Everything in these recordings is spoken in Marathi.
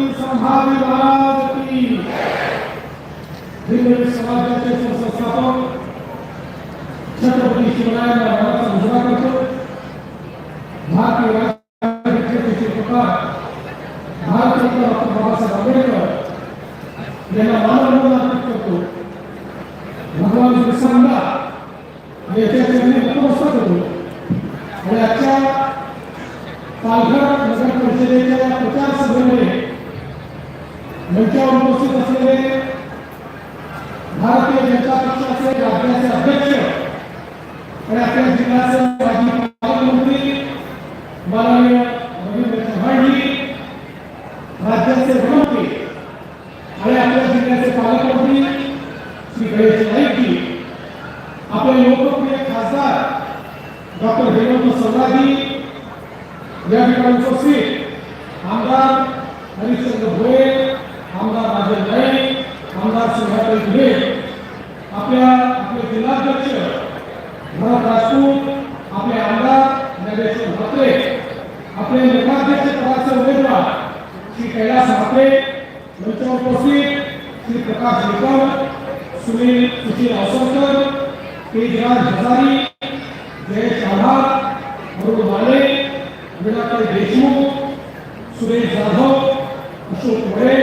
छत्रपती संभाजी महाराज की हिंदवी समाजाचे संस्थापक ज्ञानेश्वर आपले नगराध्यक्ष पदाचे उमेदवार श्री कैलास म्हात्रे मंचावर उपस्थित श्री प्रकाश निकम सुनील सुशील आसोकर तेजराज हजारी जयेश आव्हाड अरुण माले मीनाताई देशमुख सुरेश जाधव अशोक मोरे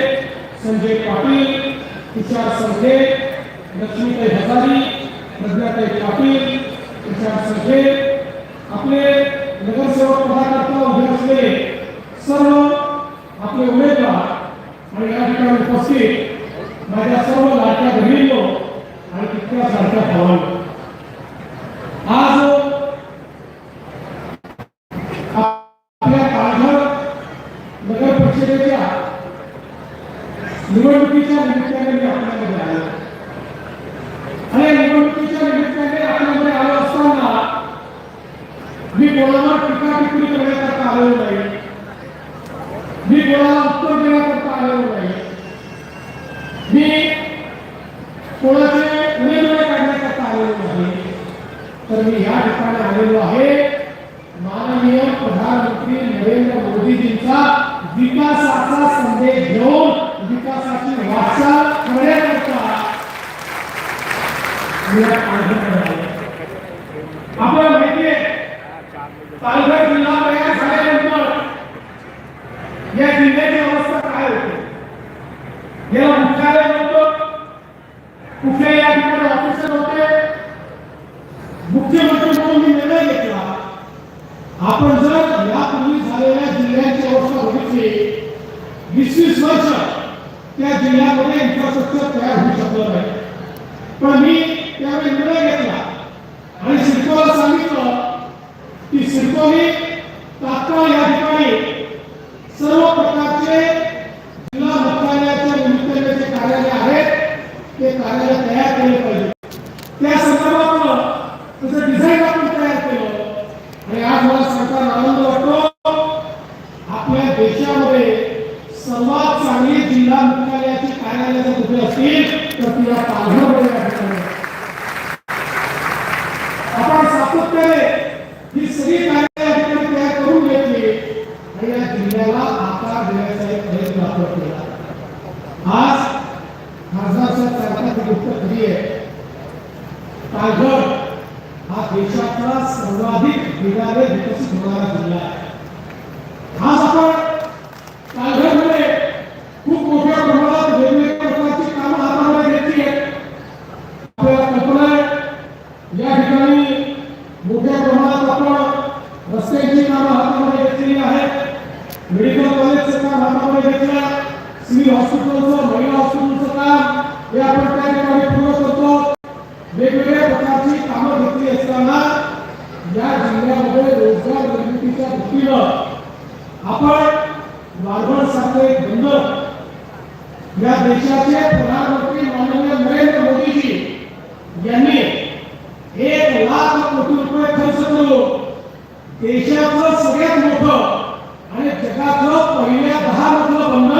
संजय पाटील तुषार संघे लक्ष्मीताई हजारी प्रज्ञाताई पाटील तुषार संघे आपले नगरसेवक पदाकरता उभे असलेले सर्व आपले उमेदवार आणि या ठिकाणी उपस्थित माझ्या सर्व लाडक्या बहिणींनो आणि तितक्या सारख्या भावांना आज आपल्या पालघर नगर परिषदेच्या निवडणुकीच्या निमित्ताने मी आपल्यामध्ये आलो आणि या निवडणुकीच्या निमित्ताने आपल्यामध्ये आलो असताना मी कोणावर टीका टिप्पणी करण्याकरता आलेलो नाही मी कोणाला उत्तर देण्याकरता आलेलो नाही मी कोणाचे उमेदवार काढण्याकरता आलेलो नाही तर मी या ठिकाणी आलेलो आहे. माननीय प्रधानमंत्री नरेंद्र मोदीजींचा विकासाचा संदेश घेऊन विकासाची वाटचाल करण्याकरता आपण माहितीये माहिती पालघर जिल्हा तयार झाल्यानंतर या जिल्ह्याची अवस्था काय होती? याला मुख्यालय नव्हतं कुठे या ठिकाणी मुख्यमंत्री म्हणून मी निर्णय घेतला. आपण जर यापूर्वी झालेल्या जिल्ह्यांची अवस्था बघितली वीस वीस वर्ष त्या जिल्ह्यामध्ये इन्फ्रास्ट्रक्चर तयार होऊ शकलं नाही. पण मी त्यावेळी निर्णय घेतला. आणि सिडकोला सांगितलं की सिडको ही Pirapá. रस्त्याची कामं हातामध्ये घेतलेली आहेत. मेडिकल कॉलेजचं काम हातामध्ये घेतलं. सिव्हिल हॉस्पिटलचं महिला हॉस्पिटलचं काम हे आपण त्या ठिकाणी पूर्ण करतो. वेगवेगळ्या प्रकारची कामं घेतली असताना या जिल्ह्यामध्ये रोजगार निर्मितीच्या दृष्टीनं आपण वाढवण सारखे बंदर या देशाचे प्रधानमंत्री माननीय नरेंद्र मोदीजी यांनी एक लाख कोटी रुपये खर्च करून देशाचं सगळ्यात मोठं आणि जगातलं पहिल्या दहा मधलं बंदर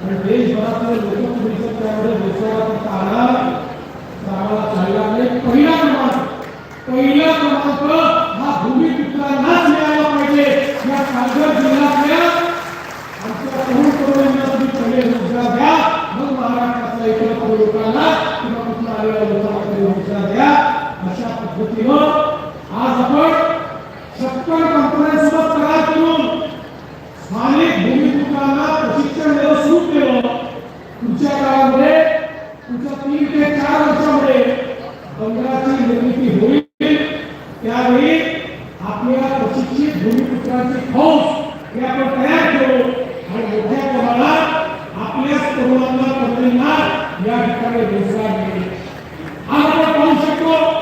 અને દેશભરના લોકો પરિષદ આવડે વિશ્વમાં निर्मिती होईल त्यावेळी आपल्या प्रशिक्षित भूमिपुत्रांचे फौज हे आपण तयार करू आणि मोठ्या प्रमाणात आपल्याच तरुणांना तरुणींना या ठिकाणी रोजगार मिळेल आज आपण पाहू शकतो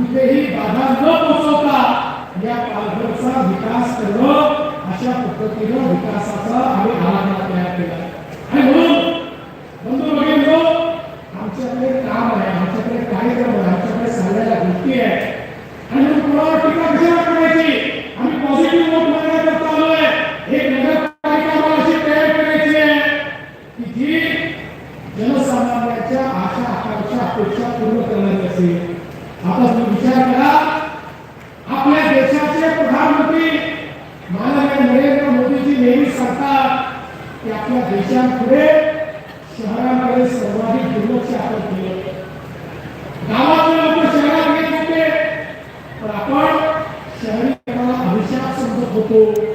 कुठेही बाधा न पोचवता या पालघरचा विकास करणं अशा पद्धतीनं विकासाचा आम्ही आराखडा तयार केला. आणि म्हणून की आपल्या देशापुढे शहराकडे सर्वाधिक दुर्लक्ष आपण केलं. गावातून आपण शहरात गेले होते पण आपण शहरीकरणाला भविष्यात समजत होतो.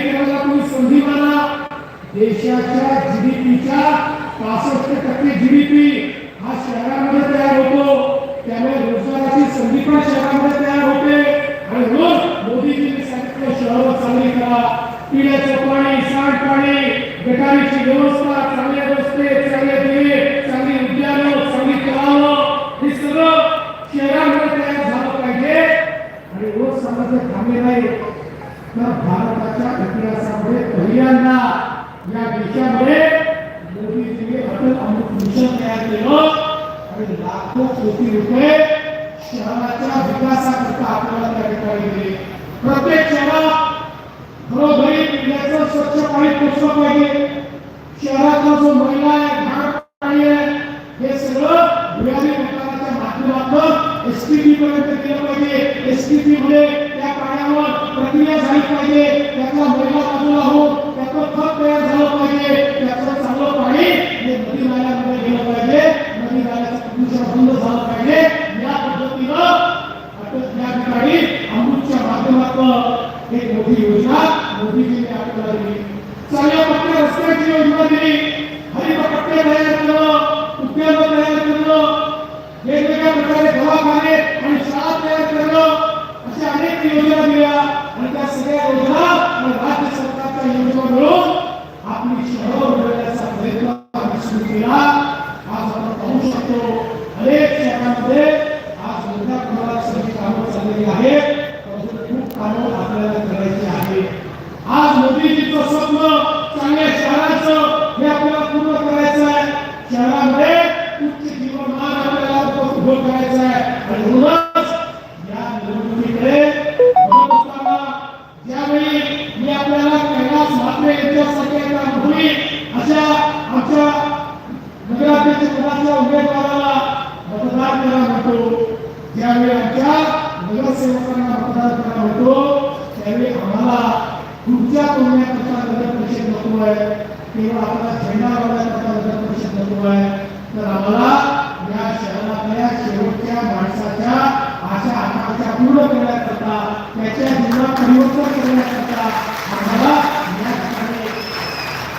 ठिकाणला संधी माना देशाच्या जीडीपीच्या पासष्ट टक्के जीडीपी हा शहरामध्ये तयार होतो. त्यामुळे रोजगाराची संधी पण शहरामध्ये तयार होते. आणि रोज मोदीजींनी सांगितलं शहर चांगली करा. पिण्याचं पाणी सांडपाणी गटारीची व्यवस्था चांगले रस्ते चांगले दिवे चांगली उद्यानं चांगली तलावं हे सगळं शहरामध्ये तयार झालं पाहिजे. आणि रोज समाजात थांबले नाही. तर भारत भारताच्या इतिहासामध्ये पहिल्यांदा या देशामध्ये मोदीजीने अटल अमृत मिशन तयार केलं आणि लाखो कोटी रुपये शहराच्या विकासाकरता आपल्याला त्या ठिकाणी दिले. प्रत्येक शहरात घरोघरी पिण्याचं स्वच्छ पाणी पोचलं पाहिजे. शहरातला जो महिला आहे घाण पाणी आहे हे सगळं भुयारी विकासाच्या माध्यमातून एसटीपी पर्यंत केलं पाहिजे. एसटीपी मध्ये प्रक्रिया झाली पाहिजे त्याचा मोठा बाजूला हो त्याचं खत तयार झालं पाहिजे त्याचं चांगलं पाणी हे नदी नाल्यामध्ये गेलं पाहिजे नदी नाल्याचं प्रदूषण बंद झालं पाहिजे. या पद्धतीनं आता त्या ठिकाणी अमृतच्या माध्यमातून एक मोठी योजना मोदीजींनी आपल्याला दिली चांगल्या पक्क्या रस्त्याची योजना दिली हरित पट्टे तयार केलं उद्योग तयार केलं वेगवेगळ्या प्रकारे दवाखाने आणि शाळा तयार करणं अशा अनेक योजना दिल्या आणि त्या सगळ्या योजना आणि राज्य सरकारच्या योजना मिळून आपली शहरं उघडण्याचा प्रयत्न आम्ही सुरू केला आज आपण पाहू शकतो अनेक शहरांमध्ये आज मोठ्या प्रमाणात सगळी कामं चाललेली आहेत अजून खूप कामं आपल्याला करायची आहेत आज मोदीजीचं स्वप्न चांगल्या शहराचं हे आपल्याला पूर्ण करायचं आहे शहरामध्ये उच्च जीवनमान आपल्याला उभं करायचं आहे आणि म्हणूनच या निवडणुकीकडे बघत असताना ज्यावेळी मी आपल्याला कैलास म्हात्रे यांच्यासारख्या एका अनुभवी अशा आमच्या नगराध्यक्ष पदाच्या उमेदवाराला मतदान करा म्हणतो ज्यावेळी आमच्या नगरसेवकांना मतदान करा म्हणतो त्यावेळी आम्हाला खुर्च्या तोडण्याकरता नगर परिषद नको आहे किंवा आपला झेंडा लावण्याकरता नगर परिषद नको आहे तर आम्हाला या आपल्या शेवटच्या माणसाच्या आशा आकांक्षा पूर्ण करण्याकरता त्याच्या जीवनात परिवर्तन करण्याकरता आम्हाला या ठिकाणी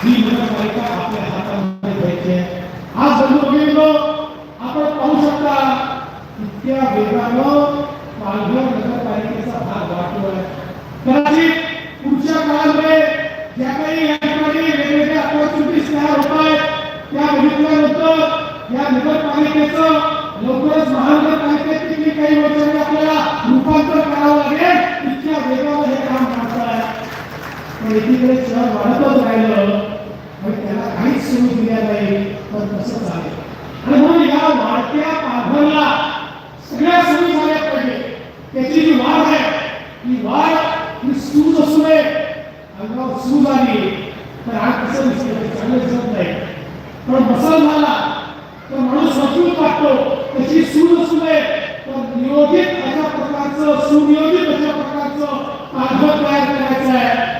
ही नगरपालिका आपल्या हातामध्ये घ्यायची आहे. आज बंधू आपण पाहू शकता इतक्या वेगानं पालघर नगरपालिकेचा भाग वाटतोय कदाचित पुढच्या काळामध्ये ज्या काही या ठिकाणी वेगवेगळ्या अपॉर्च्युनिटीज तयार होत आहेत त्या बघितल्यानंतर या नगरपालिकेचं लवकरच महानगरपालिकेत किती काही वर्षांनी आपल्याला रूपांतर करावं लागेल इतक्या वेगानं हे काम करत आहे पण एकीकडे शहर वाढतच राहिलं मग त्याला काहीच सुरू दिल्या नाही तर कसं चालेल आणि म्हणून या वाढत्या पालघरला सगळ्या सुरू झाल्या पाहिजे. त्याची जी वाढ आहे ही वाढ ही सूज असू नये अंगावर सूज आली तर आज कसं दिसतं चांगलं दिसत नाही. पण मसल झाला. तर माणूस मजबूत वाटतो त्याची सूज असू नये तर नियोजित अशा प्रकारचं सुनियोजित अशा प्रकारचं पालघर तयार करायचं आहे.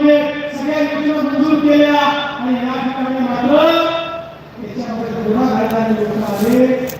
अमृत सगळ्या योजना मंजूर केल्या. आणि या ठिकाणी मात्र त्याच्यामध्ये पुन्हा घालणारे लोक आले.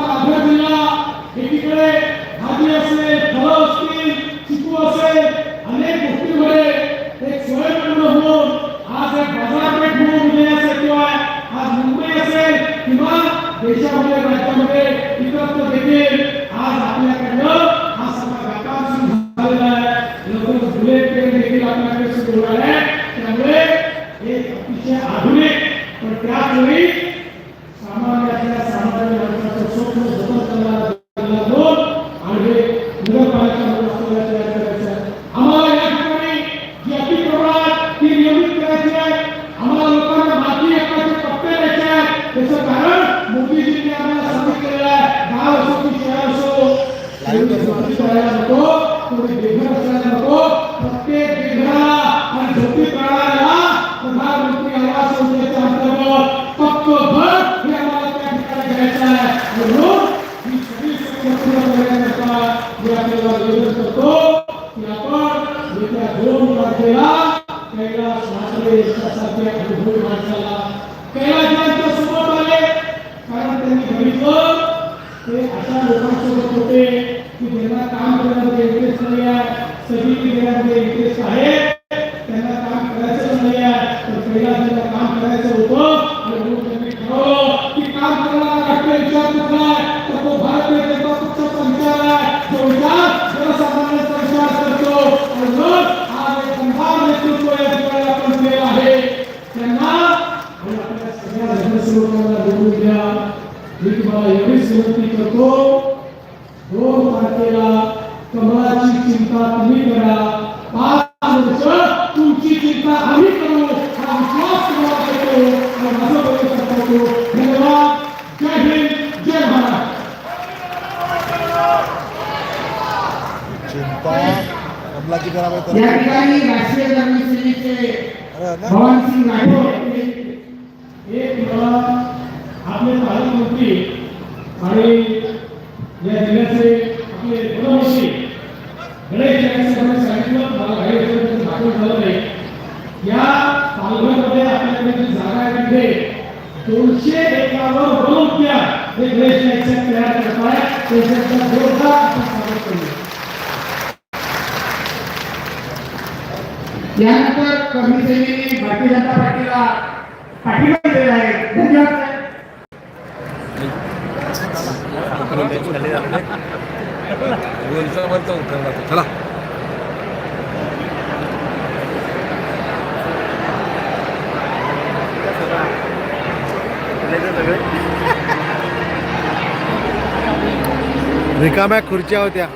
एक अतिशय आधुनिक पण त्याचवेळी कृती आणि या जिल्ह्याचे आपले गुणवशी गणेश यांच्यासाठी सांगितलं मला काही दाखल झालं नाही. या पालघरमध्ये आपल्याकडे जी जागा आहे तिथे दोनशे एकावर हे गणेश यांच्या तयार करताय त्याच्याचा जोरदार आपण करूया. यानंतर जनता पार्टीला पाठिंबा बोलता रिकाम्या खुर्च्या होत्या.